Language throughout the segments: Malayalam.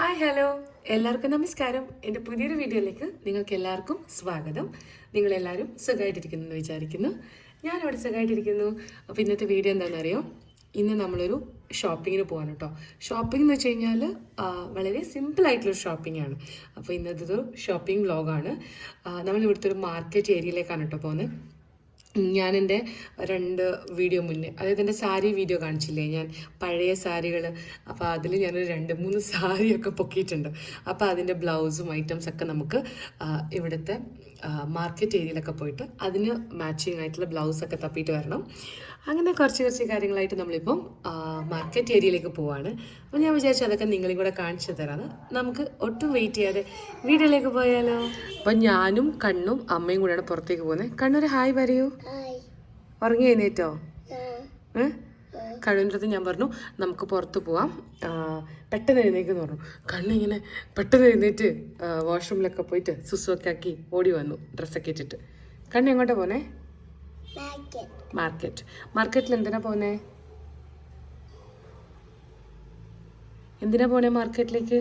ഹായ് ഹലോ എല്ലാവർക്കും നമസ്കാരം. എന്റെ പുതിയൊരു വീഡിയോയിലേക്ക് നിങ്ങൾക്ക് എല്ലാവർക്കും സ്വാഗതം. നിങ്ങളെല്ലാവരും സുഖമായിട്ടിരിക്കുന്നു എന്ന് വിചാരിക്കുന്നു. ഞാനവിടെ സുഖമായിട്ടിരിക്കുന്നു. അപ്പോൾ ഇന്നത്തെ വീഡിയോ എന്താണെന്നറിയോ? ഇന്ന് നമ്മളൊരു ഷോപ്പിങ്ങിന് പോകാൻ കേട്ടോ ഷോപ്പിംഗ് എന്ന് വെച്ച് കഴിഞ്ഞാൽ വളരെ സിമ്പിൾ ആയിട്ടുള്ളൊരു ഷോപ്പിംഗ് ആണ്. അപ്പോൾ ഇന്നത്തെ ഒരു ഷോപ്പിംഗ് വ്ലോഗാണ് നമ്മൾ ഇവിടുത്തെ ഒരു മാർക്കറ്റ് ഏരിയയിലേക്കാണ് കേട്ടോ പോകുന്നത് ഞാൻ എന്റെ രണ്ട് വീഡിയോ മുന്നേ അതായത് എന്റെ സാരി വീഡിയോ കാണിച്ചില്ലേ ഞാൻ പഴയ സാരികൾ അപ്പോൾ അതിൽ ഞാനൊരു രണ്ട് മൂന്ന് സാരിയൊക്കെ പൊക്കിയിട്ടുണ്ട് അപ്പോൾ അതിന്റെ ബ്ലൗസും ഐറ്റംസ് ഒക്കെ നമുക്ക് ഇവിടുത്തെ മാർക്കറ്റ് ഏരിയയിലൊക്കെ പോയിട്ട് അതിന് മാച്ചിങ് ആയിട്ടുള്ള ബ്ലൗസൊക്കെ തപ്പിയിട്ട് വരണം. അങ്ങനെ കുറച്ച് കുറച്ച് കാര്യങ്ങളായിട്ട് നമ്മളിപ്പം മാർക്കറ്റ് ഏരിയയിലേക്ക് പോവാണ്. അപ്പോൾ ഞാൻ വിചാരിച്ചു അതൊക്കെ നിങ്ങളും കൂടെ കാണിച്ചു തരാം നമുക്ക് ഒട്ടും വെയിറ്റ് ചെയ്യാതെ വീട്ടിലേക്ക് പോയാലോ? അപ്പം ഞാനും കണ്ണും അമ്മയും കൂടെയാണ് പുറത്തേക്ക് പോകുന്നത് കണ്ണൊരു ഹായ് പറയൂ. ഉറങ്ങി എഴുന്നേറ്റോ? ഏ? കണ്ണൂരിന്റെ അടുത്ത് ഞാൻ പറഞ്ഞു നമുക്ക് പുറത്ത് പോവാം. പെട്ടെന്ന് എഴുന്നേക്കെന്ന് പറഞ്ഞു. കണ്ണിങ്ങനെ പെട്ടെന്ന് എഴുന്നേറ്റ് വാഷ്റൂമിലൊക്കെ പോയിട്ട് സുസൊക്കെ ആക്കി ഓടി വന്നു ഡ്രസ്സൊക്കെ ഇട്ടിട്ട്. കണ്ണ് എങ്ങോട്ടാണ് പോന്നേ? മാർക്കറ്റ് മാർക്കറ്റിൽ എന്തിനാ പോന്നേ എന്തിനാ പോണേ മാർക്കറ്റിലേക്ക്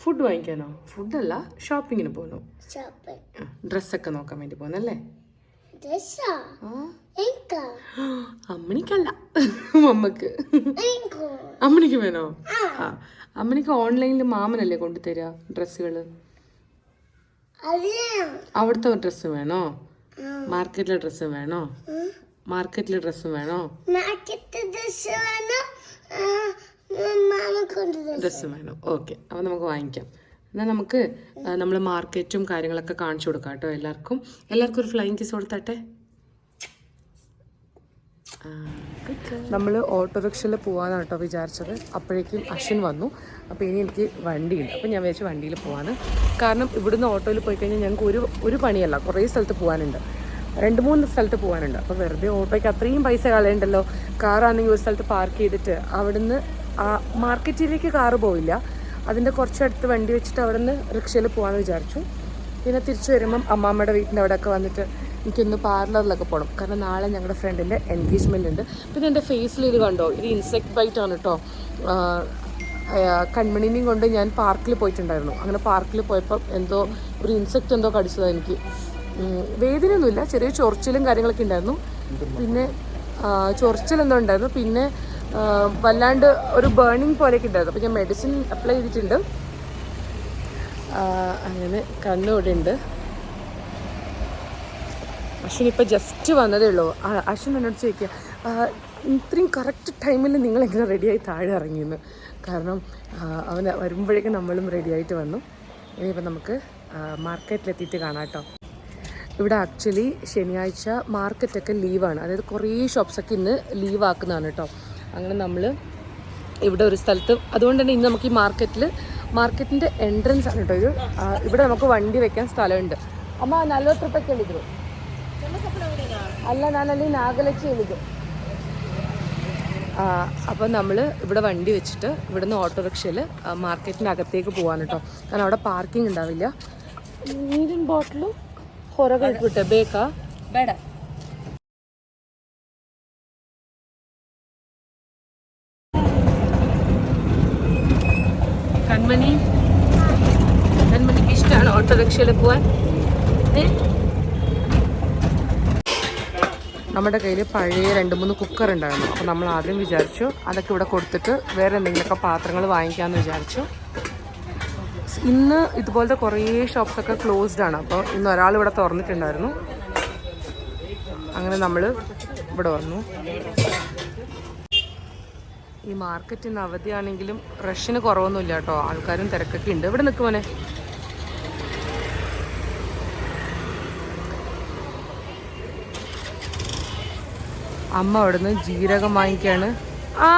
ഫുഡ് വാങ്ങിക്കാനോ? ഫുഡല്ല ഷോപ്പിങ്ങിന് പോകുന്നു ഡ്രസ്സൊക്കെ നോക്കാൻ വേണ്ടി പോന്നല്ലേ അമ്മണിക്കല്ല മമ്മക്ക്. അമ്മണിക്ക് വേണോ? ആ. അമ്മണിക്ക് ഓൺലൈനിൽ മാമനല്ലേ കൊണ്ടുതരിക ഡ്രസ്സുകൾ അല്ല. അവിടുത്തെ ഡ്രസ്സ് വേണോ? മാർക്കറ്റിലെ ഡ്രസ്സ് വേണോ? മാർക്കറ്റിലെ ഡ്രസ്സ് വേണോ? ഡ്രസ്സ് വേണോ? ഓക്കെ അപ്പോൾ നമുക്ക് വാങ്ങിക്കാം. എന്നാൽ നമുക്ക് നമ്മൾ മാർക്കറ്റും കാര്യങ്ങളൊക്കെ കാണിച്ചു കൊടുക്കാം കേട്ടോ എല്ലാവർക്കും. എല്ലാവർക്കും ഒരു ഫ്ലൈങ് കിസ് കൊടുത്തട്ടെ? നമ്മൾ ഓട്ടോറിക്ഷയിൽ പോകാനാണ് കേട്ടോ വിചാരിച്ചത്. അപ്പോഴേക്കും അശ്വിൻ വന്നു. അപ്പോൾ ഇനി എനിക്ക് വണ്ടിയുണ്ട്. അപ്പോൾ ഞാൻ വിചാരിച്ചു വണ്ടിയിൽ പോകാൻ കാരണം ഇവിടുന്ന് ഓട്ടോയിൽ പോയി കഴിഞ്ഞാൽ ഞങ്ങൾക്ക് ഒരു ഒരു പണിയല്ല. കുറേ സ്ഥലത്ത് പോകാനുണ്ട് രണ്ട് മൂന്ന് സ്ഥലത്ത് പോകാനുണ്ട് അപ്പോൾ വെറുതെ ഓട്ടോയ്ക്ക് അത്രയും പൈസ കളയണ്ടല്ലോ. കാറാണെങ്കിൽ ഒരു സ്ഥലത്ത് പാർക്ക് ചെയ്തിട്ട് അവിടുന്ന് ആ മാർക്കറ്റിലേക്ക് കാറ് പോവില്ല. അതിന്റെ കുറച്ചടുത്ത് വണ്ടി വെച്ചിട്ട് അവിടുന്ന് റിക്ഷയിൽ പോകാമെന്ന് വിചാരിച്ചു. പിന്നെ തിരിച്ചു വരുമ്പം അമ്മാമ്മയുടെ വീട്ടിന്റെ അവിടെയൊക്കെ വന്നിട്ട് എനിക്കൊന്ന് പാർലറിലൊക്കെ പോകണം കാരണം നാളെ ഞങ്ങളുടെ ഫ്രണ്ടിന്റെ എൻഗേജ്മെന്റ് ഉണ്ട്. പിന്നെ എന്റെ ഫേസിൽ ഇത് കണ്ടോ? ഇത് ഇൻസെക്ട് ബൈറ്റ് ആണ് കേട്ടോ കൺമണിനെയും കൊണ്ട് ഞാൻ പാർക്കിൽ പോയിട്ടുണ്ടായിരുന്നു. അങ്ങനെ പാർക്കിൽ പോയപ്പോൾ എന്തോ ഒരു ഇൻസെക്റ്റ് എന്തോ കടിച്ചതാണ് എനിക്ക്. വേദനയൊന്നുമില്ല. ചെറിയ ചൊറിച്ചിലും കാര്യങ്ങളൊക്കെ ഉണ്ടായിരുന്നു. പിന്നെ ചൊറിച്ചിലെന്തോ ഉണ്ടായിരുന്നു. പിന്നെ വല്ലാണ്ട് ഒരു ബേണിംഗ് പോലെയൊക്കെ ഉണ്ടായിരുന്നു. അപ്പോൾ ഞാൻ മെഡിസിൻ അപ്ലൈ ചെയ്തിട്ടുണ്ട്. അങ്ങനെ കണ്ണുകൂടെ ഉണ്ട് അശ്വിൻ ഇപ്പോൾ ജസ്റ്റ് വന്നതേ ഉള്ളൂ. അശ്വിൻ എന്നോട് ചോദിക്കുക ഇത്രയും കറക്റ്റ് ടൈമിൽ നിങ്ങളെങ്ങനെ റെഡിയായി താഴെ ഇറങ്ങിയെന്ന്? കാരണം അവൻ വരുമ്പോഴേക്കും നമ്മളും റെഡിയായിട്ട് വന്നു. ഇനിയിപ്പോൾ നമുക്ക് മാർക്കറ്റിലെത്തിയിട്ട് കാണാം കേട്ടോ. ഇവിടെ ആക്ച്വലി ശനിയാഴ്ച മാർക്കറ്റൊക്കെ ലീവാണ് അതായത് കുറേ ഷോപ്സൊക്കെ ഇന്ന് ലീവാക്കുന്നതാണ് കേട്ടോ. അങ്ങനെ നമ്മൾ ഇവിടെ ഒരു സ്ഥലത്ത് അതുകൊണ്ട് തന്നെ ഇന്ന് നമുക്ക് ഈ മാർക്കറ്റിൽ മാർക്കറ്റിന്റെ എൻട്രൻസ് ആണ് കേട്ടോ ഇത്. ഇവിടെ നമുക്ക് വണ്ടി വെക്കാൻ സ്ഥലമുണ്ട്. അമ്മ നല്ല ട്രിപ്പൊക്കെ ഉണ്ട് ഇത്? ಅಲ್ಲ ನಾನಲ್ಲಿ ನಾಗಲಕ್ಷಿ ಹೇಳಿದ್ದು അപ്പോൾ നമ്മൾ ഇവിടെ വണ്ടി വെച്ചിട്ട് ഇവിടുന്ന് ഓട്ടോറിക്ഷയിൽ മാർക്കറ്റിൻ്റെ അകത്തേക്ക് പോകാൻ കേട്ടോ കാരണം അവിടെ പാർക്കിംഗ് ഉണ്ടാവില്ല ನೀರಿನ ಬಾಟ್ಲು ಹೊರಗೆ ಇಟ್ಬಿಟ್ಟೆ ಬೇಕಾ ಬೇಡ കൺമണി കൺമണിക്ക് ഇഷ്ടമാണ് ഓട്ടോറിക്ഷയിൽ പോവാൻ ഏ? നമ്മുടെ കയ്യിൽ പഴയ രണ്ട് മൂന്ന് കുക്കർ ഉണ്ടായിരുന്നു. അപ്പോൾ നമ്മൾ ആദ്യം വിചാരിച്ചു അതൊക്കെ ഇവിടെ കൊടുത്തിട്ട് വേറെ എന്തെങ്കിലുമൊക്കെ പാത്രങ്ങൾ വാങ്ങിക്കാമെന്ന് വിചാരിച്ചു. ഇന്ന് ഇതുപോലത്തെ കുറേ ഷോപ്സൊക്കെ ക്ലോസ്ഡ് ആണ്. അപ്പോൾ ഇന്ന് ഒരാൾ ഇവിടെ തുറന്നിട്ടുണ്ടായിരുന്നു. അങ്ങനെ നമ്മൾ ഇവിടെ വന്നു. ഈ മാർക്കറ്റിന് അവധിയാണെങ്കിലും റഷിന് കുറവൊന്നുമില്ല കേട്ടോ. ആൾക്കാരും തിരക്കൊക്കെ ഉണ്ട്. ഇവിടെ നിൽക്കുമോനെ അമ്മ അവിടുന്ന് ജീരകം വാങ്ങിക്കാണ്. ആ?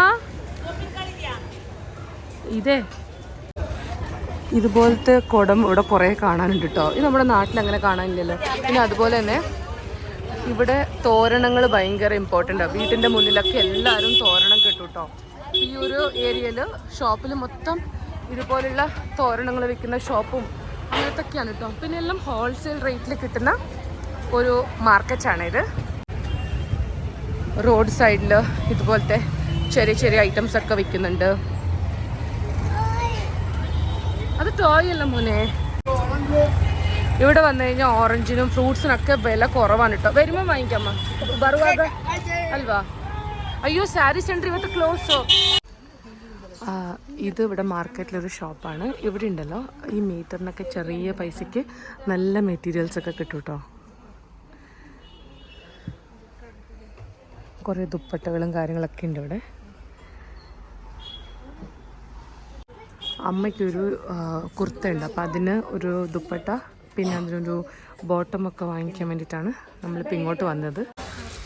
ഇതേ. ഇതുപോലത്തെ കുടം ഇവിടെ കുറേ കാണാനുണ്ട് കേട്ടോ ഇത് നമ്മുടെ നാട്ടിൽ അങ്ങനെ കാണാനില്ലല്ലോ. പിന്നെ അതുപോലെ തന്നെ ഇവിടെ തോരണങ്ങൾ ഭയങ്കര ഇമ്പോർട്ടന്റ് ആണ് വീട്ടിന്റെ മുന്നിലൊക്കെ എല്ലാവരും തോരണം കിട്ടും കേട്ടോ ഈ ഒരു ഏരിയയിൽ ഷോപ്പിൽ മൊത്തം ഇതുപോലുള്ള തോരണങ്ങൾ വിൽക്കുന്ന ഷോപ്പും അങ്ങനത്തൊക്കെയാണ് കേട്ടോ പിന്നെ എല്ലാം ഹോൾസെയിൽ റേറ്റിൽ കിട്ടുന്ന ഒരു മാർക്കറ്റാണ് ഇത് റോഡ് സൈഡിൽ ഇതുപോലത്തെ ചെറിയ ചെറിയ ഐറ്റംസ് ഒക്കെ വിൽക്കുന്നുണ്ട് അത് ടോയ് അല്ല മോനെ? ഇവിടെ വന്നു കഴിഞ്ഞാൽ ഓറഞ്ചിനും ഫ്രൂട്ട്സിനൊക്കെ വില കുറവാണ് കേട്ടോ വരുമ്പോൾ വാങ്ങിക്കാമ്മ അല്വാ അൽവാ. അയ്യോ സാരി സെന്റർ ഇവത്തെ ക്ലോസോ ഇത് ഇവിടെ മാർക്കറ്റിലൊരു ഷോപ്പാണ് ഇവിടെ ഉണ്ടല്ലോ ഈ മീറ്ററിനൊക്കെ ചെറിയ പൈസയ്ക്ക് നല്ല മെറ്റീരിയൽസ് ഒക്കെ കിട്ടും കേട്ടോ കുറേ ദുപ്പട്ടകളും കാര്യങ്ങളൊക്കെ ഉണ്ട് ഇവിടെ. അമ്മയ്ക്കൊരു ആ, കുർത്ത ഉണ്ട് അപ്പോൾ അതിന് ഒരു ദുപ്പട്ട പിന്നെ അതിനൊരു ബോട്ടമൊക്കെ വാങ്ങിക്കാൻ വേണ്ടിയിട്ടാണ് നമ്മളിപ്പോൾ ഇങ്ങോട്ട് വന്നത്.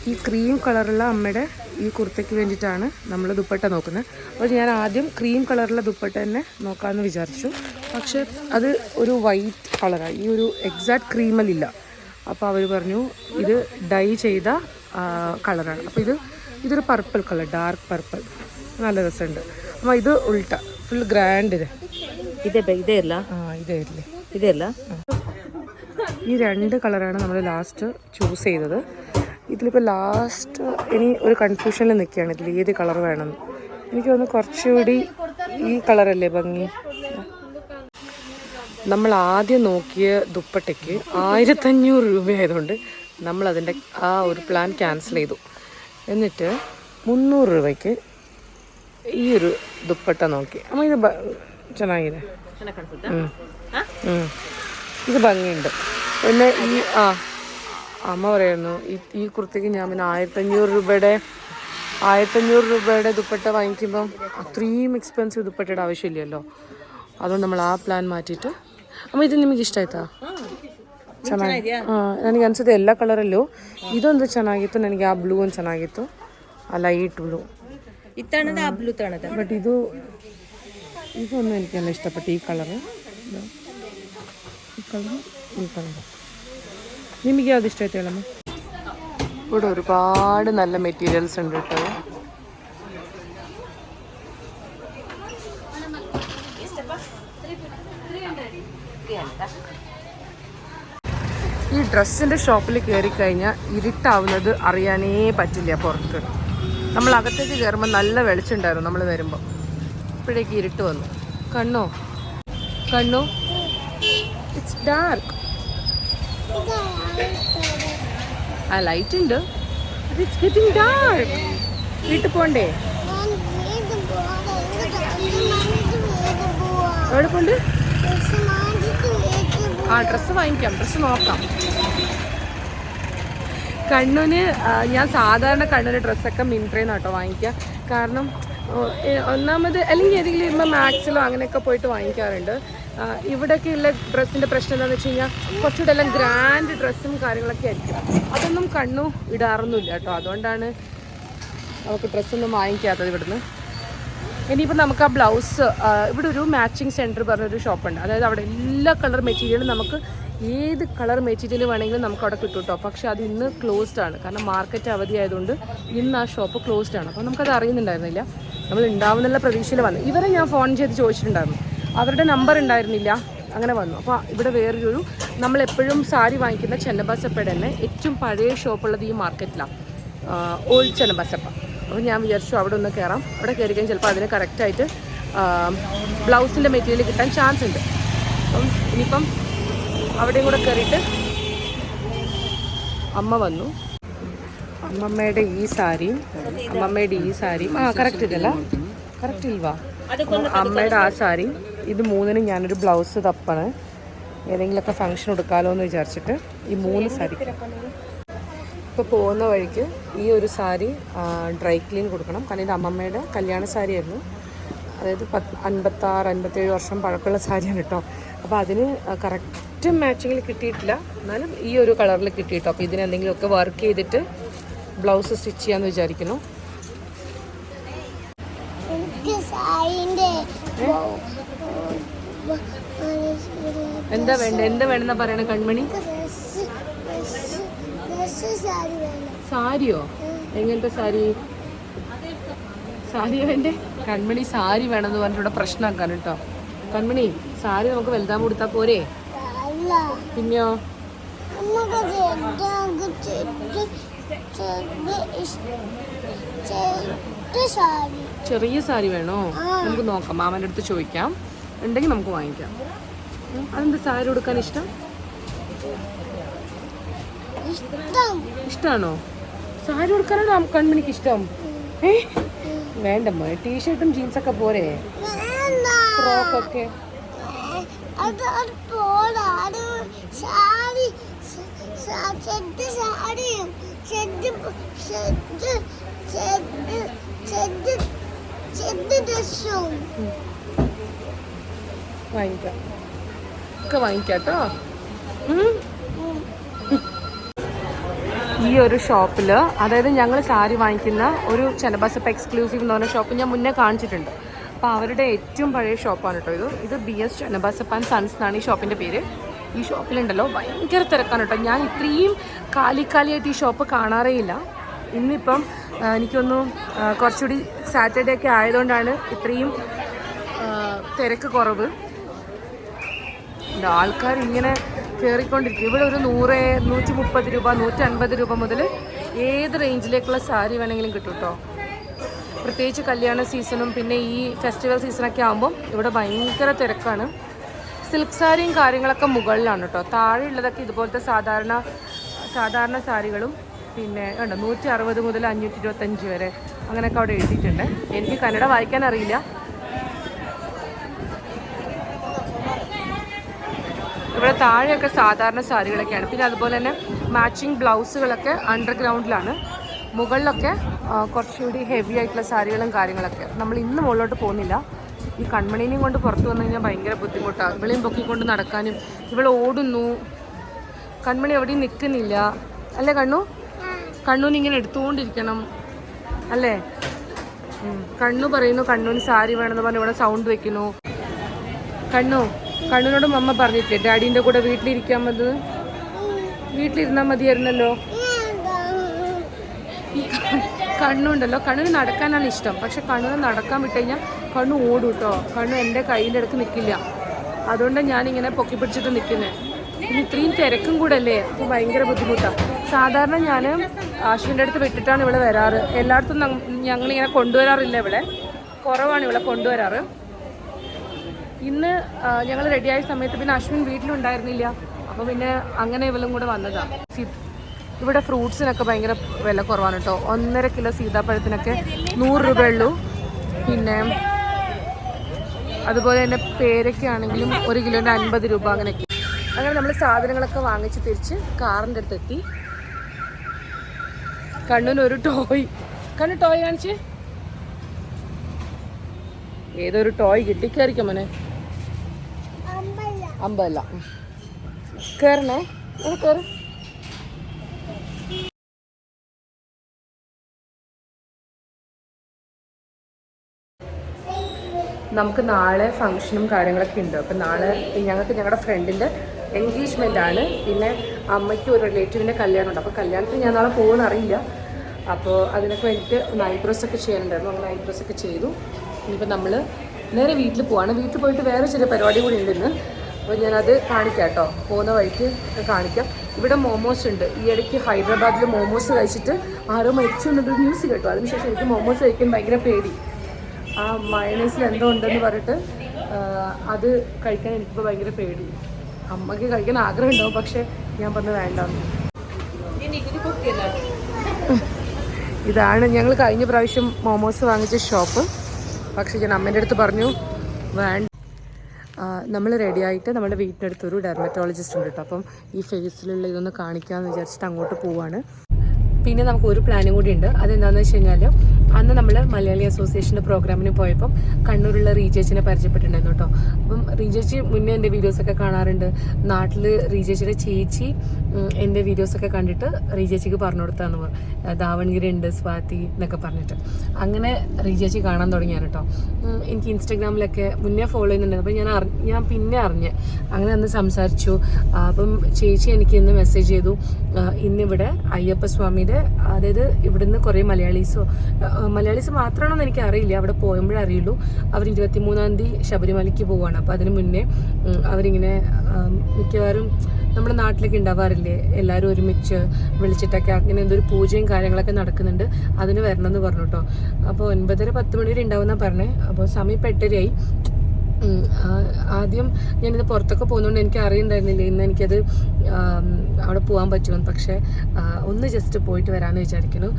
ഈ ക്രീം കളറുള്ള അമ്മയുടെ ഈ കുർത്തയ്ക്ക് വേണ്ടിയിട്ടാണ് നമ്മൾ ദുപ്പട്ട നോക്കുന്നത്. അപ്പോൾ ഞാൻ ആദ്യം ക്രീം കളറുള്ള ദുപ്പട്ട തന്നെ നോക്കാമെന്ന് വിചാരിച്ചു. പക്ഷേ അത് ഒരു വൈറ്റ് കളറാണ് ഈ ഒരു എക്സാക്ട് ക്രീമലില്ല. അപ്പോൾ അവർ പറഞ്ഞു ഇത് ഡൈ ചെയ്ത കളറാണ് അപ്പോൾ ഇത് ഇതൊരു പർപ്പിൾ കളർ ഡാർക്ക് പർപ്പിൾ നല്ല രസമുണ്ട്. അപ്പോൾ ഇത് ഉൾട്ട ഫുൾ ഗ്രാൻഡ് ഇതേ. ഇതേ അല്ല? ആ ഇതേ അല്ലേ. ഇതേ അല്ല? ഈ രണ്ട് കളറാണ് നമ്മൾ ലാസ്റ്റ് ചൂസ് ചെയ്തത്. ഇതിലിപ്പോൾ ലാസ്റ്റ് ഇനി ഒരു കൺഫ്യൂഷനിൽ നിൽക്കുകയാണ് ഇതിൽ ഏത് കളർ വേണമെന്ന് എനിക്ക് തോന്നുന്നു കുറച്ചുകൂടി ഈ കളറല്ലേ ഭംഗി? നമ്മൾ ആദ്യം നോക്കിയ ദുപ്പട്ടയ്ക്ക് ആയിരത്തഞ്ഞൂറ് രൂപയായതുകൊണ്ട് നമ്മൾ അതിന്റെ ആ ഒരു പ്ലാൻ ക്യാൻസൽ ചെയ്തു. എന്നിട്ട് മുന്നൂറ് രൂപയ്ക്ക് ഈ ഒരു ദുപ്പട്ട നോക്കി. അമ്മ ഇത് ചെന്നായില്ലേ? ഇത് ഭംഗിയുണ്ട്. പിന്നെ ഈ ആ അമ്മ പറയുന്നു ഈ ഈ കുർത്തിക്ക് ഞാൻ പിന്നെ ആയിരത്തഞ്ഞൂറ് രൂപയുടെ ആയിരത്തഞ്ഞൂറ് രൂപയുടെ ദുപ്പട്ട വാങ്ങിക്കുമ്പം അത്രയും എക്സ്പെൻസീവ് ദുപ്പട്ടയുടെ ആവശ്യമില്ലല്ലോ. അതുകൊണ്ട് നമ്മൾ ആ പ്ലാൻ മാറ്റിയിട്ട് ಅಮ್ಮ ಇದು ನಿಮಗೆ ಇಷ್ಟ ಆಯ್ತಾ ಚೆನ್ನಾಗಿ ಹಾಂ ನನಗೆ ಅನ್ಸುತ್ತೆ ಎಲ್ಲ ಕಲರಲ್ಲೂ ಇದೊಂದು ಚೆನ್ನಾಗಿತ್ತು ನನಗೆ ಆ ಬ್ಲೂ ಒಂದು ಚೆನ್ನಾಗಿತ್ತು ಆ ಲೈಟ್ ಬ್ಲೂ ಇತ್ತಣದ ಆ ಬ್ಲೂ ತಣದ ಬಟ್ ಇದು ಇದು ಒಂದು ನನಗೆಲ್ಲ ಇಷ್ಟಪಟ್ಟು ಈ ಕಲರು ಈ ಕಲರು ഈ കളർ നിമിക്ക് അത് ഇഷ്ടമായിട്ട് ഇളമ ഇവിടെ ഒരുപാട് നല്ല മെറ്റീരിയൽസ് ഉണ്ട് കേട്ടോ ഈ ഡ്രസ്സിന്റെ ഷോപ്പിൽ കയറി കഴിഞ്ഞാൽ ഇരുട്ടാവുന്നത് അറിയാനേ പറ്റില്ല പുറത്ത്. നമ്മൾ അകത്തേക്ക് കയറുമ്പോൾ നല്ല വെളിച്ചുണ്ടായിരുന്നു നമ്മൾ വരുമ്പോൾ. ഇപ്പോഴേക്ക് ഇരുട്ട് വന്നു. കണ്ണോ? കണ്ണോ? ഇറ്റ്സ് ഡാർക്ക് ആ ലൈറ്റ് ഉണ്ട്. ഇറ്റ്സ് ഗെറ്റിംഗ് ഡാർക്ക് വീട്ടിൽ പോണ്ടേ എവിടെ പോണ്ട്? ആ ഡ്രസ്സ് വാങ്ങിക്കാം ഡ്രസ്സ് നോക്കാം. കണ്ണൂന് ഞാൻ സാധാരണ കണ്ണൂര് ഡ്രസ്സൊക്കെ മിൻട്രയിൽ നിന്നോ വാങ്ങിക്കുക കാരണം ഒന്നാമത് അല്ലെങ്കിൽ ഏതെങ്കിലും ഇപ്പം മാക്സിലോ അങ്ങനെയൊക്കെ പോയിട്ട് വാങ്ങിക്കാറുണ്ട്. ഇവിടെയൊക്കെ ഉള്ള ഡ്രസ്സിന്റെ പ്രശ്നം എന്താണെന്ന് വെച്ച് കഴിഞ്ഞാൽ കുറച്ചുകൂടെ എല്ലാം ഗ്രാൻഡ് ഡ്രസ്സും കാര്യങ്ങളൊക്കെ ആയിരിക്കും. അതൊന്നും കണ്ണു ഇടാറൊന്നുമില്ല കേട്ടോ അതുകൊണ്ടാണ് അവൾക്ക് ഡ്രസ്സൊന്നും വാങ്ങിക്കാത്തത് ഇവിടുന്ന്. ഇനിയിപ്പോൾ നമുക്ക് ആ ബ്ലൗസ് ഇവിടെ ഒരു മാച്ചിങ് സെന്റർ പറഞ്ഞൊരു ഷോപ്പുണ്ട് അതായത് അവിടെ എല്ലാ കളർ മെറ്റീരിയലും നമുക്ക് ഏത് കളർ മെറ്റീരിയൽ വേണമെങ്കിലും നമുക്ക് അവിടെ കിട്ടും കേട്ടോ പക്ഷേ അത് ഇന്ന് ക്ലോസ്ഡ് ആണ്. കാരണം മാർക്കറ്റ് അവധി ആയതുകൊണ്ട് ഇന്ന് ആ ഷോപ്പ് ക്ലോസ്ഡ് ആണ്. അപ്പോൾ നമുക്കത് അറിയുന്നുണ്ടായിരുന്നില്ല. നമ്മൾ ഉണ്ടാവുന്നുള്ള പ്രതീക്ഷയിൽ വന്നു. ഇവരെ ഞാൻ ഫോൺ ചെയ്ത് ചോദിച്ചിട്ടുണ്ടായിരുന്നു. അവരുടെ നമ്പർ ഉണ്ടായിരുന്നില്ല അങ്ങനെ വന്നു. അപ്പോൾ ഇവിടെ വേറൊരു നമ്മളെപ്പോഴും സാരി വാങ്ങിക്കുന്ന ചെന്നബാസപ്പയുടെ തന്നെ ഏറ്റവും പഴയ ഷോപ്പുള്ളത് ഈ മാർക്കറ്റിലാണ് ഓൾഡ് ചെന്നബസപ്പ. അപ്പോൾ ഞാൻ വിചാരിച്ചു അവിടെ ഒന്ന് കയറാം. അവിടെ കയറി കഴിഞ്ഞാൽ ചിലപ്പോൾ അതിന് കറക്റ്റായിട്ട് ബ്ലൗസിന്റെ മെറ്റീരിയൽ കിട്ടാൻ ചാൻസ് ഉണ്ട്. അപ്പം ഇനിയിപ്പം അവിടെയും കൂടെ കയറിയിട്ട് അമ്മ വന്നു. അമ്മമ്മയുടെ ഈ സാരിയും അമ്മമ്മയുടെ ഈ സാരിയും. ആ കറക്റ്റ് ഇതല്ല? കറക്റ്റ് ഇല്ലവാ അമ്മയുടെ ആ സാരി ഇത് മൂന്നിനും ഞാനൊരു ബ്ലൗസ് തപ്പാണ്. ഏതെങ്കിലുമൊക്കെ ഫംഗ്ഷൻ എടുക്കാമല്ലോ എന്ന് വിചാരിച്ചിട്ട് ഈ മൂന്ന് സാരി ഇപ്പോൾ പോകുന്ന വഴിക്ക് ഈ ഒരു സാരി ഡ്രൈ ക്ലീൻ കൊടുക്കണം കാരണം ഇത് അമ്മമ്മയുടെ കല്യാണ സാരിയായിരുന്നു അതായത് പത്ത് അൻപത്താറ് അൻപത്തേഴ് വർഷം പഴക്കമുള്ള സാരിയാണ് കേട്ടോ അപ്പോൾ അതിന് കറക്റ്റ് മാച്ചിങ്ങിൽ കിട്ടിയിട്ടില്ല എന്നാലും ഈ ഒരു കളറിൽ കിട്ടിയിട്ടോ അപ്പോൾ ഇതിന് എന്തെങ്കിലുമൊക്കെ വർക്ക് ചെയ്തിട്ട് ബ്ലൗസ് സ്റ്റിച്ച് ചെയ്യാമെന്ന് വിചാരിക്കുന്നു എന്താ വേണ്ട എന്താ വേണമെന്നാ പറയണേ കൺമണി ഡ്രസ് ഡ്രസ് ഡ്രസ് സാരി വേണം സാരിയോ? എങ്ങനത്തെ സാരി? സാരി വേണ്ടേ? കൺമണി സാരി വേണമെന്ന് പറഞ്ഞിട്ട് ഇവിടെ പ്രശ്നമാക്കാൻ കേട്ടോ. കൺമണി സാരി നമുക്ക് വലുതാൻ കൊടുത്താൽ പോരെ? പിന്നെയോ? ചെറിയ സാരി. വേണോ? നമുക്ക് നോക്കാം. മാമന്റെ അടുത്ത് ചോദിക്കാം. ഉണ്ടെങ്കിൽ നമുക്ക് വാങ്ങിക്കാം. അതെന്താ സാരി ഉടുക്കാൻ ഇഷ്ടം ഇഷ്ടം? ഇഷ്ടമാണോ സാരി ഉടുക്കാനാണോ കൺമണിക്ക് ഇഷ്ടം. ഏ? വേണ്ടമ്മോ ടീഷർട്ടും ജീൻസൊക്കെ പോരെ. വേണ്ട ഫ്രോക്കൊക്കെ വാങ്ങിക്കാം. ഒക്കെ വാങ്ങിക്കാം കേട്ടോ ഈ ഒരു ഷോപ്പിൽ അതായത് ഞങ്ങൾ സാരി വാങ്ങിക്കുന്ന ഒരു ചെനബസപ്പ് എക്സ്ക്ലൂസീവ് എന്ന് പറഞ്ഞ ഷോപ്പ് ഞാൻ മുന്നേ കാണിച്ചിട്ടുണ്ട്. അപ്പോൾ അവരുടെ ഏറ്റവും പഴയ ഷോപ്പാണ് കേട്ടോ ഇത്. ഇത് B S Chennabasappa and sons എന്നാണ് ഈ ഷോപ്പിന്റെ പേര്. ഈ ഷോപ്പിലുണ്ടല്ലോ ഭയങ്കര തിരക്കാണ് കേട്ടോ ഞാൻ ഇത്രയും കാലിക്കാലിയായിട്ട് ഈ ഷോപ്പ് കാണാറേ ഇല്ല. ഇന്നിപ്പം എനിക്കൊന്ന് കുറച്ചുകൂടി സാറ്റർഡേ ഒക്കെ ആയതുകൊണ്ടാണ് ഇത്രയും തിരക്ക് കുറവ്. ആൾക്കാർ ഇങ്ങനെ കയറിക്കൊണ്ടിരിക്കും. ഇവിടെ ഒരു നൂറ് നൂറ്റി മുപ്പത് രൂപ നൂറ്റി അൻപത് രൂപ മുതൽ ഏത് റേഞ്ചിലേക്കുള്ള സാരി വേണമെങ്കിലും കിട്ടും കേട്ടോ പ്രത്യേകിച്ച് കല്യാണ സീസണും പിന്നെ ഈ ഫെസ്റ്റിവൽ സീസണൊക്കെ ആകുമ്പം ഇവിടെ ഭയങ്കര തിരക്കാണ്. സിൽക്ക് സാരിയും കാര്യങ്ങളൊക്കെ മുകളിലാണ് കേട്ടോ. താഴെ ഉള്ളതൊക്കെ ഇതുപോലത്തെ സാധാരണ സാധാരണ സാരികളും പിന്നെ ഉണ്ട് നൂറ്റി അറുപത് മുതൽ അഞ്ഞൂറ്റി ഇരുപത്തഞ്ച് വരെ അങ്ങനെയൊക്കെ അവിടെ എഴുതിയിട്ടുണ്ട്. എനിക്ക് കന്നഡ വായിക്കാൻ അറിയില്ല. ഇവിടെ താഴെയൊക്കെ സാധാരണ സാരികളൊക്കെയാണ്. പിന്നെ അതുപോലെ തന്നെ മാച്ചിങ് ബ്ലൗസുകളൊക്കെ അണ്ടർഗ്രൗണ്ടിലാണ് മുകളിലൊക്കെ കുറച്ചുകൂടി ഹെവി ആയിട്ടുള്ള സാരികളും കാര്യങ്ങളൊക്കെ. നമ്മൾ ഇന്ന് മുകളിലോട്ട് പോകുന്നില്ല. ഈ കൺമണീനെയും കൊണ്ട് പുറത്ത് വന്നു കഴിഞ്ഞാൽ ഭയങ്കര ബുദ്ധിമുട്ടാണ് ഇവളെയും പൊക്കിക്കൊണ്ട് നടക്കാനും ഇവൾ ഓടുന്നു. കൺമണി എവിടെയും നിൽക്കുന്നില്ല അല്ലേ കണ്ണു? കണ്ണൂന് ഇങ്ങനെ എടുത്തുകൊണ്ടിരിക്കണം. അല്ലേ. കണ്ണു പറയുന്നു കണ്ണൂന് സാരി വേണമെന്ന് പറഞ്ഞ് ഇവിടെ സൗണ്ട് വെക്കുന്നു. കണ്ണു കണ്ണുനോട് മമ്മ പറഞ്ഞിട്ടില്ലേ? ഡാഡീന്റെ കൂടെ വീട്ടിലിരിക്കാൻ മതി വീട്ടിലിരുന്നാൽ മതിയായിരുന്നല്ലോ. കണ്ണുണ്ടല്ലോ കണ്ണു നടക്കാനാണ് ഇഷ്ടം. പക്ഷെ കണ്ണു നടക്കാൻ വിട്ട് കഴിഞ്ഞാൽ കണ്ണു ഓടും കേട്ടോ കണ്ണു എന്റെ കയ്യിന്റെ അടുത്ത് നിൽക്കില്ല അതുകൊണ്ടാണ് ഞാനിങ്ങനെ പൊക്കി പിടിച്ചിട്ട് നിൽക്കുന്നത് പിന്നെ ഇത്രയും തിരക്കും കൂടെ അല്ലേ? അപ്പോൾ ഭയങ്കര ബുദ്ധിമുട്ടാണ് സാധാരണ ഞാൻ ആശുവിന്റെ അടുത്ത് വിട്ടിട്ടാണ് ഇവിടെ വരാറ്. എല്ലായിടത്തും ഞങ്ങളിങ്ങനെ കൊണ്ടുവരാറില്ല ഇവിടെ കുറവാണ് ഇവിടെ കൊണ്ടുവരാറ്. ഇന്ന് ഞങ്ങൾ റെഡിയായ സമയത്ത് പിന്നെ അശ്വിൻ വീട്ടിലുണ്ടായിരുന്നില്ല. അപ്പോൾ പിന്നെ അങ്ങനെ ഇവളും കൂടെ വന്നതാ. ഇവിടെ ഫ്രൂട്ട്സിനൊക്കെ ഭയങ്കര വില കുറവാണ് കേട്ടോ. ഒന്നര കിലോ സീതാപ്പഴത്തിനൊക്കെ നൂറ് രൂപ ഉള്ളൂ. പിന്നെ അതുപോലെ തന്നെ പേരയ്ക്കാണെങ്കിലും ഒരു കിലോന്റെ അൻപത് രൂപ അങ്ങനെയൊക്കെ. അങ്ങനെ നമ്മൾ സാധനങ്ങളൊക്കെ വാങ്ങിച്ച് തിരിച്ച് കാറിന്റെ അടുത്ത് എത്തി. കണ്ണൂന് ഒരു ടോയ് കണ്ണു ടോയ് കാണിച്ച്. ഏതൊരു ടോയ് കിട്ടിക്കയറിക്കും മോനെ? അമ്പല അമ്പല്ല കയറണേ കയറി നമുക്ക് നാളെ ഫംഗ്ഷനും കാര്യങ്ങളൊക്കെ ഉണ്ട്. അപ്പം നാളെ ഞങ്ങൾക്ക് ഞങ്ങളുടെ ഫ്രണ്ടിന്റെ എൻഗേജ്മെന്റ് ആണ്. പിന്നെ അമ്മയ്ക്ക് ഒരു റിലേറ്റീവിന്റെ കല്യാണം ഉണ്ട് അപ്പോൾ കല്യാണത്തിന് ഞാൻ നാളെ പോകുമെന്ന് അറിയില്ല. അപ്പോൾ അതിനൊക്കെ വേണ്ടിയിട്ട് നൈബ്രോസ് ഒക്കെ ചെയ്യാനുണ്ടായിരുന്നു നമ്മൾ നൈബ്രോസ് ഒക്കെ ചെയ്തു. ഇനിയിപ്പോൾ നമ്മൾ നേരെ വീട്ടിൽ പോവാണ്. വീട്ടിൽ പോയിട്ട് വേറെ ചെറിയ പരിപാടി കൂടി ഉണ്ട് ഇന്ന് അപ്പോൾ ഞാനത് കാണിക്കാം കേട്ടോ. പോകുന്ന വഴിക്ക് കാണിക്കാം. ഇവിടെ മോമോസ് ഉണ്ട്. ഈ ഇടയ്ക്ക് ഹൈദരാബാദിൽ മോമോസ് കഴിച്ചിട്ട് ആരോ മരിച്ചു എന്നൊരു ന്യൂസ് കേട്ടു. അതിനുശേഷം എനിക്ക് മോമോസ് കഴിക്കാൻ ഭയങ്കര പേടി. ആ മയണൈസിൽ എന്തോ ഉണ്ടെന്ന് പറഞ്ഞിട്ട് അത് കഴിക്കാൻ എനിക്കിപ്പോൾ ഭയങ്കര പേടി. അമ്മയ്ക്ക് കഴിക്കാൻ ആഗ്രഹം ഉണ്ടാവും പക്ഷെ ഞാൻ പറഞ്ഞു വേണ്ടെന്ന് ഇതാണ് ഞങ്ങൾ കഴിഞ്ഞ പ്രാവശ്യം മോമോസ് വാങ്ങിച്ച ഷോപ്പ് പക്ഷെ ഞാൻ അമ്മേന്റെ അടുത്ത് പറഞ്ഞു വേണ്ട. നമ്മൾ റെഡി ആയിട്ട് നമ്മുടെ വീട്ടിനടുത്ത് ഒരു ഡെർമറ്റോളജിസ്റ്റ് ഉണ്ട് കേട്ടോ അപ്പം ഈ ഫേസിലുള്ള ഇതൊന്ന് കാണിക്കാമെന്ന് വിചാരിച്ചിട്ട് അങ്ങോട്ട് പോവാണ്. പിന്നെ നമുക്ക് ഒരു പ്ലാനും കൂടി ഉണ്ട്. അതെന്താണെന്ന് വെച്ച് കഴിഞ്ഞാൽ അന്ന് നമ്മൾ മലയാളി അസോസിയേഷന്റെ പ്രോഗ്രാമിന് പോയപ്പം കണ്ണൂരുള്ള റീചേച്ചിനെ പരിചയപ്പെട്ടിട്ടുണ്ടായിരുന്നു കേട്ടോ. അപ്പം റീചേച്ചി മുന്നേ എന്റെ വീഡിയോസൊക്കെ കാണാറുണ്ട്. നാട്ടിൽ റീചേച്ചിയുടെ ചേച്ചി എന്റെ വീഡിയോസൊക്കെ കണ്ടിട്ട് റീചേച്ചിക്ക് പറഞ്ഞു കൊടുത്താന്ന് ദാവൺഗിരി ഉണ്ട് സ്വാതി എന്നൊക്കെ പറഞ്ഞിട്ട്. അങ്ങനെ റീചേച്ചി കാണാൻ തുടങ്ങിയാണ് കേട്ടോ. എനിക്ക് ഇൻസ്റ്റാഗ്രാമിലൊക്കെ മുന്നേ ഫോളോ ചെയ്യുന്നുണ്ടായിരുന്നു അപ്പം ഞാൻ അറി ഞാൻ പിന്നെ അറിഞ്ഞ്. അങ്ങനെ അന്ന് സംസാരിച്ചു. അപ്പം ചേച്ചി എനിക്ക് ഇന്ന് മെസ്സേജ് ചെയ്തു. ഇന്നിവിടെ അയ്യപ്പ സ്വാമിയുടെ അതായത് ഇവിടുന്ന് കുറേ മലയാളീസോ മലയാളീസ് മാത്രമാണെന്ന് എനിക്ക് അറിയില്ല അവിടെ പോയുമ്പോഴേ അറിയുള്ളൂ. അവർ ഇരുപത്തിമൂന്നാം തീയതി ശബരിമലയ്ക്ക് പോവാണ്. അപ്പോൾ അതിന് മുന്നേ അവരിങ്ങനെ മിക്കവാറും നമ്മുടെ നാട്ടിലൊക്കെ ഉണ്ടാവാറില്ലേ? എല്ലാവരും ഒരുമിച്ച് വിളിച്ചിട്ടൊക്കെ അങ്ങനെ ഒരു പൂജയും കാര്യങ്ങളൊക്കെ നടക്കുന്നുണ്ട്. അതിന് വരണമെന്ന് പറഞ്ഞു കേട്ടോ. അപ്പോൾ ഒൻപതര പത്ത് മണി വരെ ഉണ്ടാവുന്ന പറഞ്ഞേ. അപ്പോൾ സമയം എട്ടരയായി. ആദ്യം ഞാനിത് പുറത്തൊക്കെ പോകുന്നതുകൊണ്ട് എനിക്ക് അറിയണ്ടായിരുന്നില്ല ഇന്ന് എനിക്കത് അവിടെ പോകാൻ പറ്റുമെന്ന്. പക്ഷേ ഒന്ന് ജസ്റ്റ് പോയിട്ട് വരാമെന്ന് വിചാരിക്കുന്നു.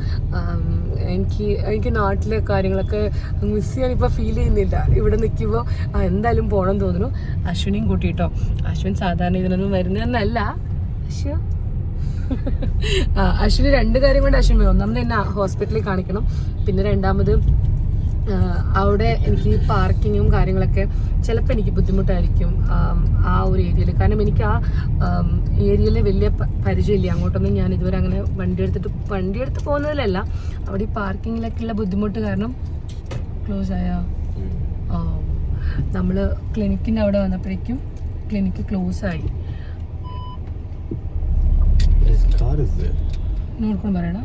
എനിക്ക് എനിക്ക് നാട്ടിലെ കാര്യങ്ങളൊക്കെ മിസ് ചെയ്യാൻ ഇപ്പോൾ ഫീൽ ചെയ്യുന്നില്ല. ഇവിടെ നിൽക്കുമ്പോൾ എന്തായാലും പോകണം തോന്നുന്നു. അശ്വിനെയും കൂട്ടിയിട്ടോ അശ്വിൻ സാധാരണ ഇതിനൊന്നും വരുന്നതെന്നല്ല. അശ്വ? അശ്വിന് രണ്ട് കാര്യം കൊണ്ട് അശ്വിൻ. ഒന്നാമത് എന്നെ ഹോസ്പിറ്റലിൽ കാണിക്കണം. പിന്നെ രണ്ടാമത് അവിടെ എനിക്ക് പാർക്കിങ്ങും കാര്യങ്ങളൊക്കെ ചിലപ്പോൾ എനിക്ക് ബുദ്ധിമുട്ടായിരിക്കും ആ ഒരു ഏരിയയിൽ. കാരണം എനിക്ക് ആ ഏരിയയിൽ വലിയ പരിചയമില്ല. അങ്ങോട്ടൊന്നും ഞാൻ ഇതുവരെ അങ്ങനെ വണ്ടി എടുത്തിട്ട് വണ്ടി എടുത്ത് പോകുന്നതിലല്ല അവിടെ ഈ പാർക്കിങ്ങിലൊക്കെയുള്ള ബുദ്ധിമുട്ട് കാരണം ക്ലോസ് ആയോ ആ നമ്മൾ ക്ലിനിക്കിന്റെ അവിടെ വന്നപ്പോഴേക്കും ക്ലിനിക്ക് ക്ലോസ് ആയി. നോക്കണം പറയണ?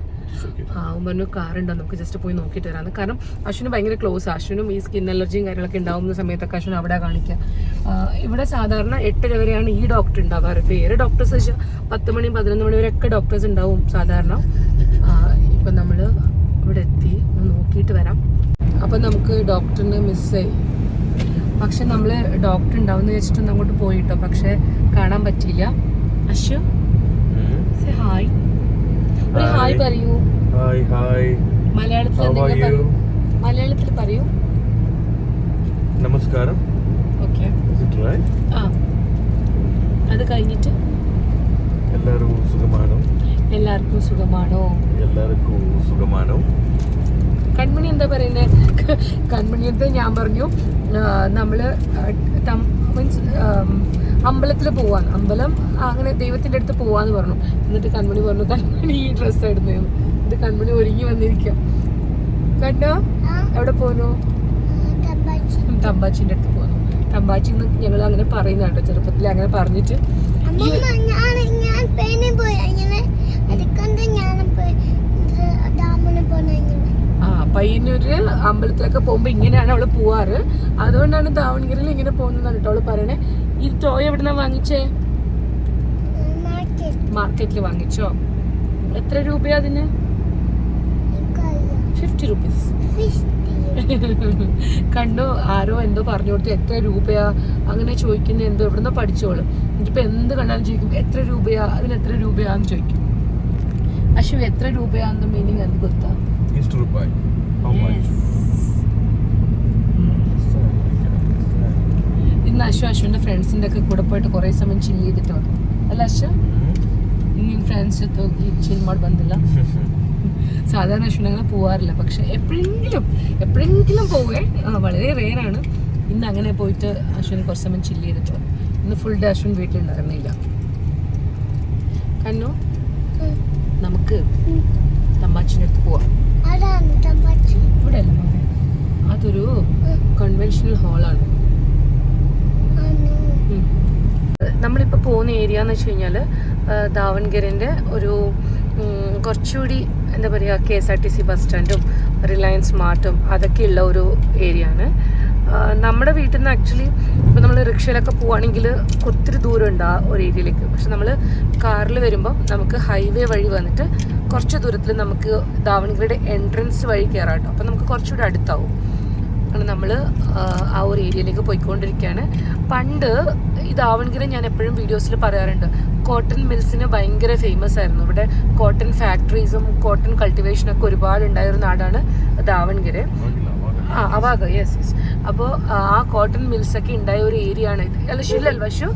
അവൻ പറഞ്ഞു കാറുണ്ടോ നമുക്ക് ജസ്റ്റ് പോയി നോക്കിയിട്ട് വരാമെന്ന് കാരണം അശ്വിന് ഭയങ്കര ക്ലോസ് അശ്വിനും ഈ സ്കിൻ അലർജിയും കാര്യങ്ങളൊക്കെ ഉണ്ടാവുന്ന സമയത്തൊക്കെ അശ്വിൻ അവിടെ കാണിക്കുക ഇവിടെ സാധാരണ എട്ടര വരെയാണ് ഈ ഡോക്ടർ ഉണ്ടാവാറ്. വേറെ ഡോക്ടേഴ്സ് വെച്ചാൽ പത്ത് മണി പതിനൊന്ന് മണി വരെയൊക്കെ ഡോക്ടേഴ്സ് ഉണ്ടാവും സാധാരണ. ഇപ്പം നമ്മൾ ഇവിടെ എത്തി. നോക്കിയിട്ട് വരാം. അപ്പം നമുക്ക് ഡോക്ടറിനെ മിസ്സായി പക്ഷെ നമ്മൾ ഡോക്ടർ ഉണ്ടാവുമെന്ന് വെച്ചിട്ടൊന്നും അങ്ങോട്ട് പോയിട്ടോ. പക്ഷെ കാണാൻ പറ്റിയില്ല. അശ്വ Hmm? ഹായ് ഒരു. ഹായ് പറയൂ. ഹായ് ഹായ് മലയാളത്തിൽ എന്തെങ്കിലും പറയൂ. മലയാളത്തിൽ പറയൂ. നമസ്കാരം. ഓക്കേ ആ. അത് കഴിഞ്ഞിട്ട്? എല്ലാവർക്കും സുഖമാണോ? എല്ലാവർക്കും സുഖമാണോ? എല്ലാവർക്കും സുഖമാണോ? കൺമണി എന്താ പറയുന്നത് കൺമണിയടുത്ത് ഞാൻ പറഞ്ഞു. നമ്മൾ നമ്മൾ മീൻസ് അമ്പലത്തിൽ പോവാൻ അമ്പലം അങ്ങനെ ദൈവത്തിന്റെ അടുത്ത് പോവാന്ന് പറഞ്ഞു. എന്നിട്ട് കൺമണി പറഞ്ഞു കൺമണി ഈ ഡ്രസ്സ് ഇടുന്നു ഇത് കൺമണി ഒരുങ്ങി വന്നിരിക്കുക കണ്ടോ? എവിടെ പോന്നു? തമ്പാച്ചി തമ്പാച്ചിന്റെ അടുത്ത് പോന്നു. തമ്പാച്ചി എന്ന് ഞങ്ങൾ അങ്ങനെ പറയുന്ന കേട്ടോ ചെറുപ്പത്തിൽ അങ്ങനെ പറഞ്ഞിട്ട് ആ പയ്യന്നൂര് അമ്പലത്തിലൊക്കെ പോകുമ്പോ ഇങ്ങനെയാണ് അവൾ പോവാറ്. അതുകൊണ്ടാണ് ദാവണഗിരിയിൽ ഇങ്ങനെ പോകുന്നതാണ് കേട്ടോ അവൾ പറയണേ. ഈ ടോയ് എവിടുന്നാ വാങ്ങിച്ചേ? മാർക്കറ്റിൽ വാങ്ങിച്ചോ? എത്ര രൂപയാ അതിന്? ഫിഫ്റ്റി റുപ്പീസ് കണ്ടു? ആരോ എന്തോ പറഞ്ഞു കൊടുത്തു. എത്ര രൂപയാ? അങ്ങനെ ചോദിക്കുന്ന എന്തോ. എവിടുന്നോ പഠിച്ചോളൂ? ഇതിപ്പോ എന്ത് കണ്ടാലും ചോദിക്കും എത്ര രൂപയാ? അതിന് എത്ര രൂപയാന്ന് ചോദിക്കും. അശു എത്ര രൂപയാന്ന് മീനിങ് എന്ത് കൊടുത്താ. understand. ഇന്ന് അശ്വ അശ്വിന്റെ ഫ്രണ്ട്സിന്റെ ഒക്കെ കൂടെ പോയിട്ട് കുറെ സമയം ചില്ല് ചെയ്തിട്ട് വന്നു അല്ല അശ്വ ನಿಮ್ಮ ಫ್ರೆಂಡ್ಸ್ ಜೊತೆ ಹೋಗಿ ಚಿಲ್ ಮಾಡಿ ಬಂದಿಲ್ಲ സാധാരണ അശ്വിൻ അങ്ങനെ പോവാറില്ല പക്ഷെ എപ്പോഴെങ്കിലും എപ്പോഴെങ്കിലും പോവേ ആ, വളരെ റെയറാണ് ഇന്ന് അങ്ങനെ പോയിട്ട് അശ്വിൻ കുറച്ച് സമയം ചില്ല് ചെയ്തിട്ട് വന്നു. ഇന്ന് ഫുൾ ഡേ അശ്വിൻ വീട്ടിലുണ്ടായിരുന്നില്ല കണ്ണു നമുക്ക് തമ്മാച്ചിൻ്റെ അടുത്ത് പോവാം അതാണ് തമ്പാച്ചി ഇവിടെ അല്ല മോനെ അതൊരു കൺവെൻഷണൽ ഹാളാണ് നമ്മളിപ്പോൾ പോകുന്ന ഏരിയ എന്ന് വെച്ച് കഴിഞ്ഞാൽ ദാവൺഗിരിന്റെ ഒരു കുറച്ചുകൂടി എന്താ പറയുക K S R T C bus സ്റ്റാൻഡും Reliance മാർട്ടും അതൊക്കെയുള്ള ഒരു ഏരിയ ആണ്. നമ്മുടെ വീട്ടിൽ നിന്ന് ആക്ച്വലി ഇപ്പോൾ നമ്മൾ റിക്ഷയിലൊക്കെ പോവുകയാണെങ്കിൽ ഒത്തിരി ദൂരമുണ്ട് ആ ഒരു ഏരിയയിലേക്ക്. പക്ഷെ നമ്മൾ കാറിൽ വരുമ്പോൾ നമുക്ക് ഹൈവേ വഴി വന്നിട്ട് കുറച്ച് ദൂരത്തിൽ നമുക്ക് ദാവൺഗിരിയുടെ എൻട്രൻസ് വഴി കയറാം കേട്ടോ. അപ്പോൾ നമുക്ക് കുറച്ചുകൂടി അടുത്താവും. നമ്മൾ ആ ഒരു ഏരിയയിലേക്ക് പോയിക്കൊണ്ടിരിക്കുകയാണ്. പണ്ട് ഈ ഞാൻ എപ്പോഴും വീഡിയോസിൽ പറയാറുണ്ട് കോട്ടൺ മിൽസിന് ഭയങ്കര ഫേമസ് ആയിരുന്നു. ഇവിടെ കോട്ടൺ ഫാക്ടറീസും കോട്ടൺ കൾട്ടിവേഷനൊക്കെ ഒരുപാട് ഉണ്ടായ ഒരു നാടാണ് ദാവൺഗിരി ആ അവാഗ യെസ് യെസ് അപ്പോൾ ആ കോട്ടൺ മിൽസൊക്കെ ഉണ്ടായ ഒരു ഏരിയ ആണ് ഇത്. അല്ല ഷില്ലൽ വശു?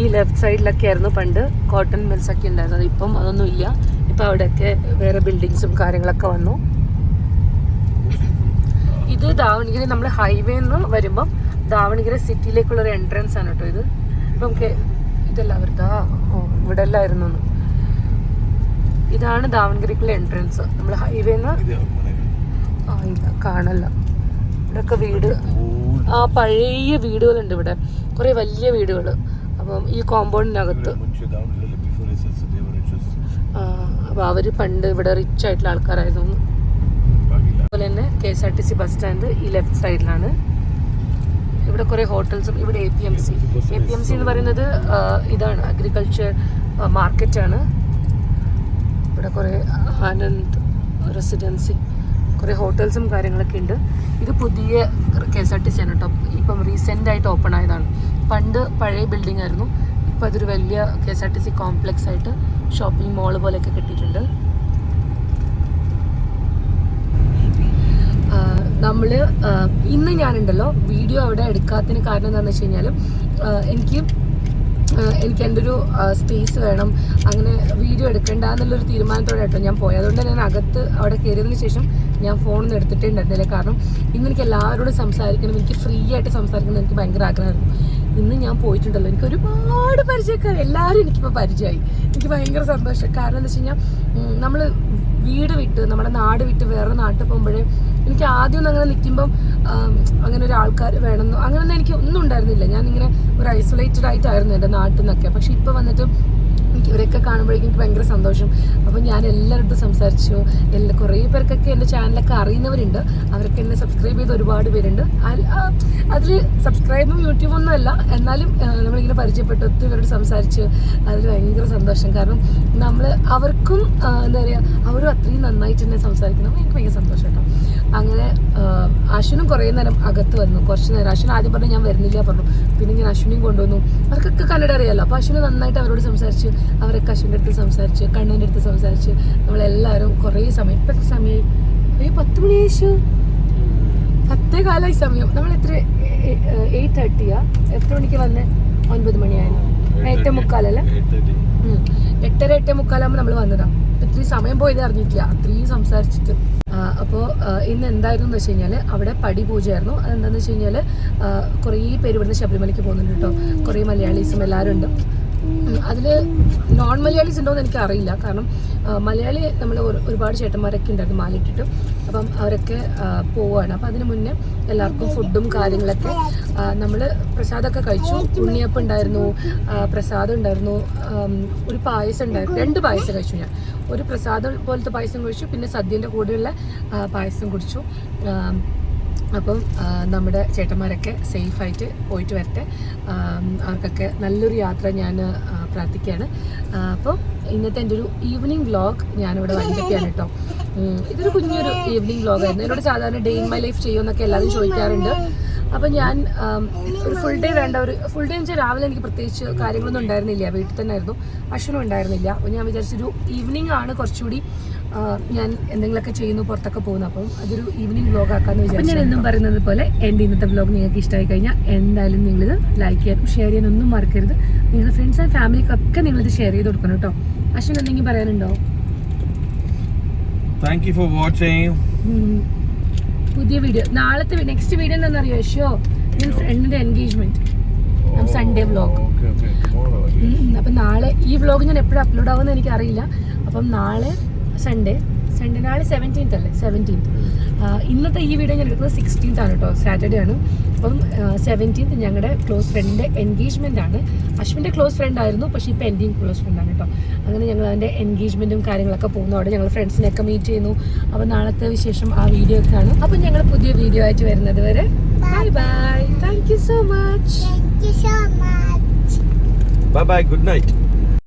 ഈ ലെഫ്റ്റ് സൈഡിലൊക്കെ ആയിരുന്നു പണ്ട് കോട്ടൺ മിൽസൊക്കെ ഉണ്ടായിരുന്നത്. ഇപ്പം അതൊന്നും ഇല്ല ഇപ്പം അവിടെയൊക്കെ വേറെ ബിൽഡിങ്സും കാര്യങ്ങളൊക്കെ വന്നു. ഇത് ദാവണഗിരി നമ്മൾ ഹൈവേ നിന്ന് വരുമ്പം ദാവണഗിരി സിറ്റിയിലേക്കുള്ള ഒരു എൻട്രൻസ് ആണ് കേട്ടോ ഇത്. അപ്പം നമുക്ക് ഇതല്ല വെറുതെ ഓ ഇവിടെ അല്ലായിരുന്നു ഇതാണ് ദാവൻഗിരിക്കുള്ള എൻട്രൻസ് നമ്മൾ ഹൈവേ നിന്ന് ആ ഇല്ല കാണല്ല. ഇവിടെയൊക്കെ വീട് ആ പഴയ വീടുകളുണ്ട് ഇവിടെ. കുറേ വലിയ വീടുകൾ അപ്പം ഈ കോമ്പൗണ്ടിനകത്ത്. അപ്പോൾ അവർ പണ്ട് ഇവിടെ റിച്ച് ആയിട്ടുള്ള ആൾക്കാരായിരുന്നു അതുപോലെ തന്നെ K S R T C bus stand ഈ ലെഫ്റ്റ് സൈഡിലാണ് ഇവിടെ കുറേ ഹോട്ടൽസും ഇവിടെ A P M C A P M C എന്ന് പറയുന്നത് ഇതാണ് അഗ്രികൾച്ചർ മാർക്കറ്റ് ആണ്. ഇവിടെ കുറേ ആനന്ദ് റെസിഡൻസി കുറേ ഹോട്ടൽസും കാര്യങ്ങളൊക്കെ ഉണ്ട്. ഇത് പുതിയ K S R T C ആണ് കേട്ടോ ഇപ്പം റീസെന്റ് ആയിട്ട് ഓപ്പൺ ആയതാണ്. പണ്ട് പഴയ ബിൽഡിംഗ് ആയിരുന്നു. ഇപ്പം അതൊരു വലിയ K S R T C complex ആയിട്ട് ഷോപ്പിംഗ് മോൾ പോലെയൊക്കെ കെട്ടിയിട്ടുണ്ട്. നമ്മൾ ഇന്ന് ഞാനുണ്ടല്ലോ വീഡിയോ അവിടെ എടുക്കാത്തതിന് കാരണം എന്താണെന്ന് വെച്ച് കഴിഞ്ഞാൽ എനിക്ക് എനിക്ക് എന്റെ ഒരു സ്പേസ് വേണം. അങ്ങനെ വീഡിയോ എടുക്കണ്ട എന്നുള്ളൊരു തീരുമാനത്തോടെ കേട്ടോ ഞാൻ പോയത് അതുകൊണ്ട് ഞാൻ അകത്ത് അവിടെ കയറിയതിന് ശേഷം ഞാൻ ഫോണൊന്നും എടുത്തിട്ടേ ഉണ്ടായിരുന്നില്ല കാരണം ഇന്ന് എനിക്ക് എല്ലാവരോടും സംസാരിക്കണം. എനിക്ക് ഫ്രീ ആയിട്ട് സംസാരിക്കണം എനിക്ക് ഭയങ്കര ആഗ്രഹമായിരുന്നു. ഇന്ന് ഞാൻ പോയിട്ടുണ്ടല്ലോ. എനിക്ക് ഒരുപാട് പരിചയക്കാർ എല്ലാവരും എനിക്കിപ്പോൾ പരിചയമായി. എനിക്ക് ഭയങ്കര സന്തോഷം. കാരണം എന്താ വെച്ച് കഴിഞ്ഞാൽ നമ്മൾ വീട് വിട്ട് നമ്മുടെ നാട് വിട്ട് വേറെ നാട്ടിൽ പോകുമ്പോഴേ എനിക്ക് ആദ്യം ഒന്നും അങ്ങനെ നിൽക്കുമ്പം അങ്ങനെ ഒരു ആൾക്കാർ വേണമെന്നോ അങ്ങനെയൊന്നും എനിക്ക് ഒന്നും ഉണ്ടായിരുന്നില്ല. ഞാൻ ഇങ്ങനെ ഒരു ഐസൊലേറ്റഡ് ആയിട്ടായിരുന്നു എന്റെ നാട്ടിൽ നിന്നൊക്കെ. പക്ഷെ ഇപ്പോൾ വന്നിട്ട് എനിക്ക് ഇവരൊക്കെ കാണുമ്പോഴേക്കും എനിക്ക് ഭയങ്കര സന്തോഷം. അപ്പം ഞാൻ എല്ലാവരുടെ സംസാരിച്ചു. എല്ലാ കുറേ പേർക്കൊക്കെ എന്റെ ചാനലൊക്കെ അറിയുന്നവരുണ്ട്. അവരൊക്കെ എന്നെ സബ്സ്ക്രൈബ് ചെയ്ത് ഒരുപാട് പേരുണ്ട്. അതിൽ സബ്സ്ക്രൈബും യൂട്യൂബൊന്നും അല്ല. എന്നാലും നമ്മളിങ്ങനെ പരിചയപ്പെട്ടു. ഒത്തിരി പേരോട് സംസാരിച്ച് അതിൽ ഭയങ്കര സന്തോഷം. കാരണം നമ്മൾ അവർക്കും എന്താ പറയുക അവരും അത്രയും നന്നായിട്ട് തന്നെ സംസാരിക്കുന്നു. എനിക്ക് ഭയങ്കര സന്തോഷം അങ്ങനെ അശ്വിനും കുറേ നേരം അകത്ത് വന്നു. കുറച്ച് നേരം. അശ്വിൻ ആദ്യം പറഞ്ഞു ഞാൻ വരുന്നില്ല പറഞ്ഞു. പിന്നെ ഞാൻ അശ്വിനെയും കൊണ്ടുവന്നു. അവർക്കൊക്കെ കന്നഡ അറിയാമല്ലോ അപ്പോൾ അശ്വിന് നന്നായിട്ട് അവരോട് സംസാരിച്ച് അവരൊക്കെ അശ്വിന്റെ അടുത്ത് സംസാരിച്ച് കണ്ണൂന്റെ അടുത്ത് സംസാരിച്ച് നമ്മളെല്ലാവരും കുറേ സമയം ഇപ്പോഴത്തെ സമയം ഒരു പത്ത് മണി ശേഷം പത്തേ കാലമായി സമയം. നമ്മൾ എത്ര എയ്റ്റ് തേർട്ടിയാ? എത്ര മണിക്ക് വന്ന്? ഒൻപത് മണിയായിരുന്നു എട്ട് മുക്കാലല്ലേ. എട്ടര എട്ട് മുക്കാലാകുമ്പോൾ നമ്മൾ വന്നതാ. ഇത്രയും സമയം പോയത് അറിഞ്ഞിട്ടില്ല. അത്രയും സംസാരിച്ചിട്ട്. അപ്പോൾ ഇന്ന് എന്തായിരുന്നു എന്ന് വെച്ച് കഴിഞ്ഞാൽ അവിടെ പടി പൂജയായിരുന്നു അതെന്താണെന്ന് വെച്ച് കഴിഞ്ഞാൽ കുറേ പേര് ഇവിടുന്ന് ശബരിമലയ്ക്ക് പോകുന്നുണ്ട് കേട്ടോ. കുറേ മലയാളീസും എല്ലാവരും ഉണ്ട് അതിൽ നോൺ മലയാളീസ് ഉണ്ടോ എന്ന് എനിക്ക് അറിയില്ല. കാരണം മലയാളി നമ്മൾ ഒരുപാട് ചേട്ടന്മാരൊക്കെ ഉണ്ടായിരുന്നു മാലിട്ടിട്ട് അപ്പം അവരൊക്കെ പോവുകയാണ് അപ്പം അതിന് മുന്നേ എല്ലാവർക്കും ഫുഡും കാര്യങ്ങളൊക്കെ നമ്മൾ പ്രസാദമൊക്കെ കഴിച്ചു. ഉണ്ണിയപ്പം ഉണ്ടായിരുന്നു പ്രസാദം ഉണ്ടായിരുന്നു ഒരു പായസം ഉണ്ടായിരുന്നു. രണ്ട് പായസം കഴിച്ചു ഞാൻ. ഒരു പ്രസാദം പോലത്തെ പായസം കഴിച്ചു. പിന്നെ സദ്യന്റെ കൂടെയുള്ള പായസം കുടിച്ചു. അപ്പം നമ്മുടെ ചേട്ടന്മാരൊക്കെ സേഫായിട്ട് പോയിട്ട് വരട്ടെ. അവർക്കൊക്കെ നല്ലൊരു യാത്ര ഞാൻ പ്രാർത്ഥിക്കുകയാണ്. അപ്പോൾ ഇന്നത്തെ എന്റെ ഒരു ഈവനിങ് വ്ലോഗ് ഞാനിവിടെ വൈകിട്ടൊക്കെയാണ് കേട്ടോ. ഇതൊരു കുഞ്ഞൊരു ഈവനിങ് വ്ലോഗായിരുന്നു എന്നോട് സാധാരണ ഡേ ഇൻ മൈ ലൈഫ് ചെയ്യുമെന്നൊക്കെ എല്ലാവരും ചോദിക്കാറുണ്ട്. അപ്പം ഞാൻ ഒരു ഫുൾ ഡേ വേണ്ട ഒരു ഫുൾ ഡേ എന്ന് വെച്ചാൽ രാവിലെ എനിക്ക് പ്രത്യേകിച്ച് കാര്യങ്ങളൊന്നും ഉണ്ടായിരുന്നില്ല. വീട്ടിൽ തന്നെ ആയിരുന്നു. അശ്വനും ഉണ്ടായിരുന്നില്ല. അപ്പോൾ ഞാൻ വിചാരിച്ചൊരു ഈവനിങ് ആണ് കുറച്ചുകൂടി ഞാൻ എന്തെങ്കിലുമൊക്കെ ചെയ്യുന്നു പുറത്തൊക്കെ പോകുന്നു. അപ്പം അതൊരു ഈവനിങ് വ്ലോഗ് ആക്കാന്ന് വിചാരിച്ചു ഞാൻ എന്നും പറയുന്നത് പോലെ എന്റെ ഇന്നത്തെ വ്ലോഗ് നിങ്ങൾക്ക് ഇഷ്ടമായി കഴിഞ്ഞാൽ എന്തായാലും നിങ്ങളിത് ലൈക്ക് ചെയ്യാനും ഷെയർ ചെയ്യാനും ഒന്നും മറക്കരുത്. നിങ്ങളുടെ ഫ്രണ്ട്സ് ആൻഡ് ഫാമിലിക്കൊക്കെ നിങ്ങളിത് ഷെയർ ചെയ്ത് കൊടുക്കണം കേട്ടോ. അശ്വിൻ എന്തെങ്കിലും പറയാനുണ്ടോ? Thank you for watching. പുതിയ വീഡിയോ നാളത്തെ നെക്സ്റ്റ് വീഡിയോ എന്താണെന്നറിയോ യശോ ഞാൻ ഫ്രണ്ടിന്റെ എൻഗേജ്മെന്റ് സൺഡേ വ്ലോഗ് അപ്പം നാളെ ഈ വ്ലോഗ് ഞാൻ എപ്പോഴും അപ്ലോഡ് ആവുമെന്ന് എനിക്കറിയില്ല. അപ്പം നാളെ സൺഡേ സൺഡേ നാളെ സെവന്റീൻത്ത് അല്ലേ? സെവന്റീൻത്ത് ഇന്നത്തെ ഈ വീഡിയോ ഞാൻ എടുക്കുന്നത് സിക്സ്റ്റീൻത്ത് ആണ് കേട്ടോ സാറ്റർഡേ ആണ്. അപ്പം സെവന്റീൻത്ത് ഞങ്ങളുടെ ക്ലോസ് ഫ്രണ്ടിന്റെ എൻഗേജ്മെന്റ് ആണ്. അശ്വിന്റെ ക്ലോസ് ഫ്രണ്ട് ആയിരുന്നു പക്ഷേ ഇപ്പോൾ എന്റെയും ക്ലോസ് ഫ്രണ്ട് ആണ് കേട്ടോ അങ്ങനെ ഞങ്ങൾ അതിന്റെ എൻഗേജ്മെന്റും കാര്യങ്ങളൊക്കെ പോകുന്നു. അവിടെ ഞങ്ങൾ ഫ്രണ്ട്സിനെയൊക്കെ മീറ്റ് ചെയ്യുന്നു. അപ്പോൾ നാളത്തെ വിശേഷം ആ വീഡിയോ ഒക്കെ ആണ് അപ്പം ഞങ്ങൾ പുതിയ വീഡിയോ ആയിട്ട് വരുന്നത് വരെ bye bye thank you so much bye bye good night Bye bye, good night.